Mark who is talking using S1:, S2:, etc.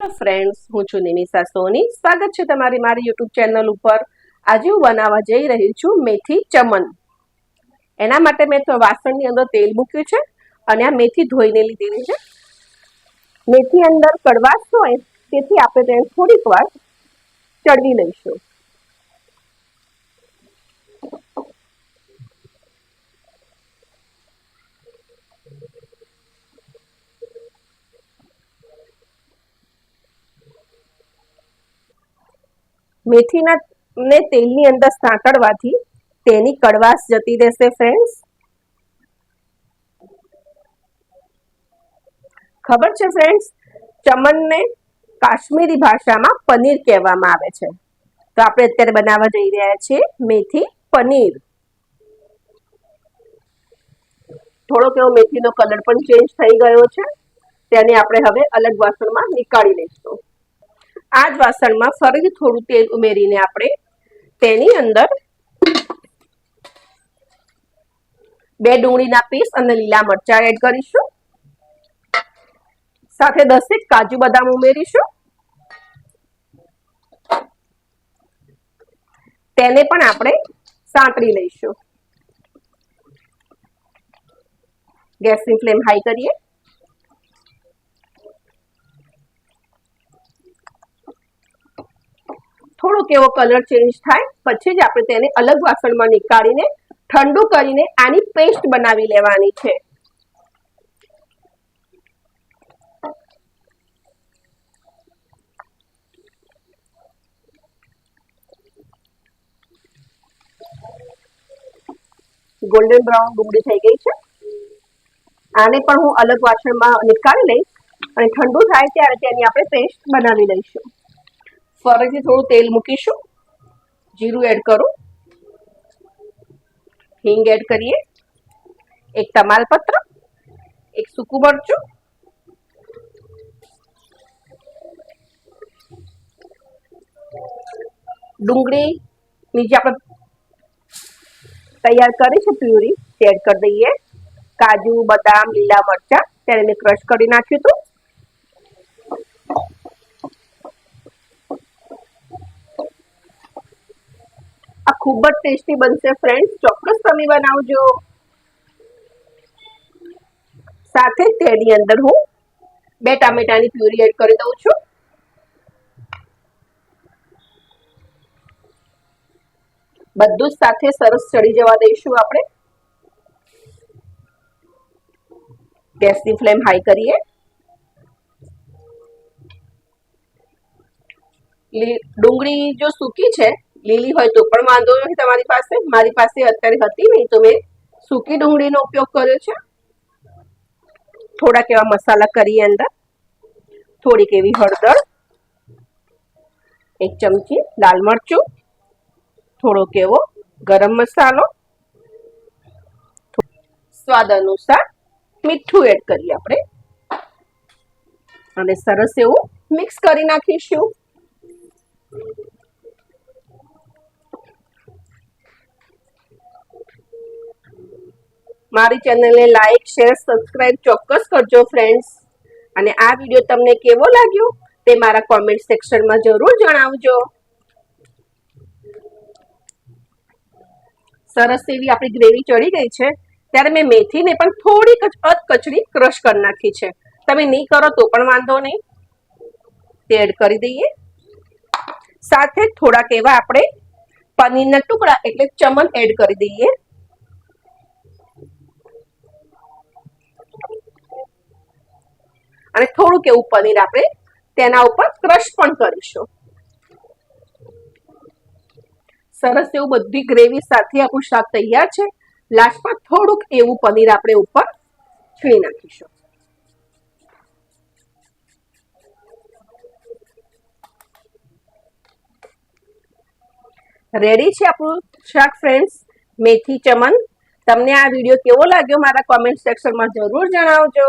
S1: Friends હું છું નિમિષા સોની. સ્વાગત છે તમારી મારી યુટ્યુબ ચેનલ ઉપર. આજે હું બનાવવા જઈ રહી છું મેથી ચમન. એના માટે મેં તો વાસણની અંદર તેલ મૂક્યું છે અને આ મેથી ધોઈને લીધેલી છે. મેથી અંદર કડવાશ હોય, તેથી આપણે તેને થોડીક વાર ચડવી લઈશું. મેથીના ને તેલની અંદર સાંકળવાથી તેની કડવાશ જતી રહેશે ફ્રેન્ડ્સ ખબર છે ફ્રેન્ડ્સ ચમનને કાશ્મીરી ભાષામાં પનીર કહેવામાં આવે છે. તો આપણે અત્યારે બનાવવા જઈ રહ્યા છીએ મેથી પનીર. થોડોક એવો મેથીનો કલર પણ ચેન્જ થઈ ગયો છે. તેને આપણે હવે અલગ વાસણમાં નીકાળી લઈશું. આ જ વાસણમાં ફરી થોડું તેલ ઉમેરીને આપણે તેની અંદર બે ડુંગળીના પીસ અને લીલા મરચાં એડ કરીશું. સાથે દસેક કાજુ બદામ ઉમેરીશું. તેને પણ આપણે સાંકળી લઈશું. ગેસની ફ્લેમ હાઈ કરીએ. થોડોક એવો કલર ચેન્જ થાય, પછી જ આપણે તેને અલગ વાસણમાં નીકાળીને ઠંડુ કરીને આની પેસ્ટ બનાવી લેવાની છે. ગોલ્ડન બ્રાઉન ડુંગળી થઈ ગઈ છે. આને પણ હું અલગ વાસણમાં નીકાળી લઈશ અને ઠંડુ થાય ત્યારે તેની આપણે પેસ્ટ બનાવી લઈશું. ફરીથી થોડું તેલ મૂકીશું. જીરું એડ કરું. હિંગ એડ કરીએ. એક તમાલપત્ર, એક સૂકું મરચું. ડુંગળીની જે આપણે તૈયાર કરી છે પ્યુરી, તે એડ કરી દઈએ. કાજુ, બદામ, લીલા મરચા, તેને મેં ક્રશ કરી નાખ્યું હતું. આ ખૂબ જ ટેસ્ટી બનશે ફ્રેન્ડ્સ ચોક્કસ તમે બનાવજો. સાથે તેની અંદર હું બે ટામેટાની પ્યુરી એડ કરી દઉં છું. બધું જ સાથે સરસ ચડી જવા દઈશું આપણે. ગેસની ફ્લેમ હાઈ કરીએ. ડુંગળી જો સૂકી છે લીલી હોય તો પણ વાંધો નથી તમારી પાસે. મારી પાસે અત્યારે હતી નહીં તો મેં સૂકી ડુંગળીનો ઉપયોગ કર્યો છે. થોડાક એવા મસાલા કરી અંદર. થોડીક એવી હળદર, એક ચમચી લાલ મરચું, થોડોક એવો ગરમ મસાલો. સ્વાદ અનુસાર મીઠું એડ કરીએ આપણે. અને સરસ એવું મિક્સ કરી નાખીશું. મારી ચેનલને લાઈક, શેર, સબસ્ક્રાઇબ ચોક્કસ કરજો ફ્રેન્ડ્સ અને આ વીડિયો તમને કેવો લાગ્યો તે મારા કોમેન્ટ સેક્શનમાં જરૂર જણાવજો. સરસ એવી આપણી ગ્રેવી ચડી ગઈ છે. ત્યારે મેં મેથીને પણ થોડીક જ અધકચડી ક્રશ કરી નાખી છે. તમે નહીં કરો તો પણ વાંધો નહીં. તે એડ કરી દઈએ. સાથે થોડાક એવા આપણે પનીરના ટુકડા એટલે ચમન એડ કરી દઈએ. અને થોડુંક એવું પનીર આપણે તેના ઉપર ક્રશ પણ કરીશું. સરસ એવું બધી ગ્રેવી સાથે આપણું શાક તૈયાર છે. લાસ્ટમાં થોડુંક એવું પનીર આપણે ઉપર છીણી નાખીશું. રેડી છે આપણું શાક ફ્રેન્ડ્સ મેથી ચમન. તમને આ વીડિયો કેવો લાગ્યો? મારા કોમેન્ટ સેક્શનમાં જરૂર જણાવજો.